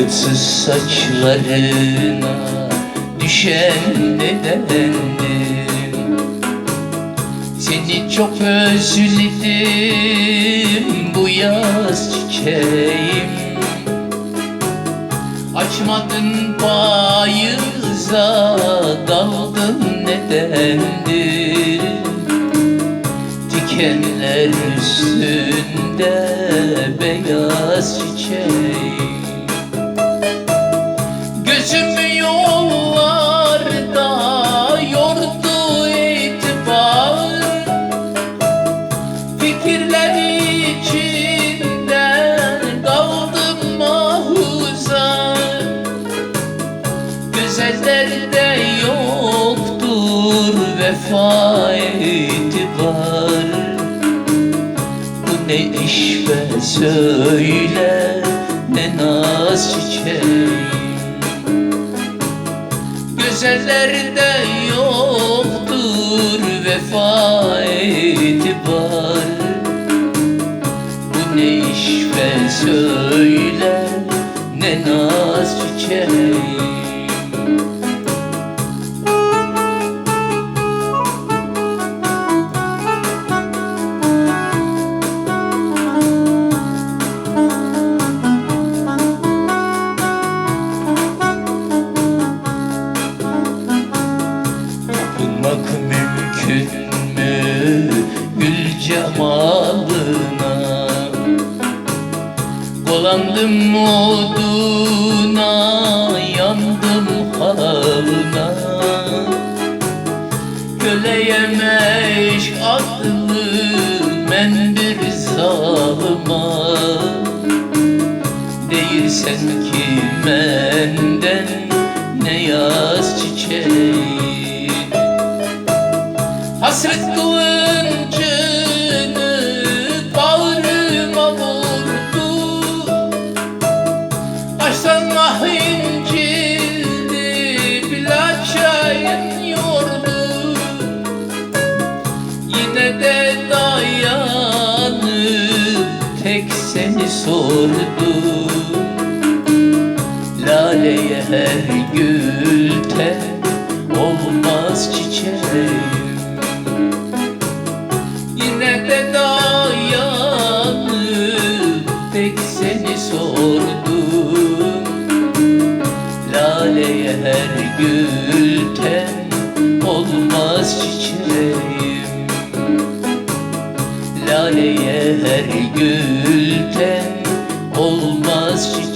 Vakitsiz saçlarına düşen nedendim Seni çok özledim bu yaz çiçeğim. Açmadın payıza daldın nedendir? Dikenler üstünde beyaz çiçeğim vefa itibar. Bu ne iş be söyle ne naz çiçeğim Gözellerde yoktur vefa itibar. Bu ne iş be söyle ne naz çiçeğim mümkün mü gül cemalına. Dolandım oduna yandım halına Köleyemeş adlı men bir zalıma. Değilsen ki menden ne yaz çiçeği Hasret kılıncını bağrıma vurdu. Baştan ah incildi Bilaçayın yordu. Yine de dayanıp tek seni sordum Laleye her gülten olmaz çiçeğim seni sordum. Laleye her gül ten olmaz çiçeğim. Laleye her gül ten olmaz çiçeğim.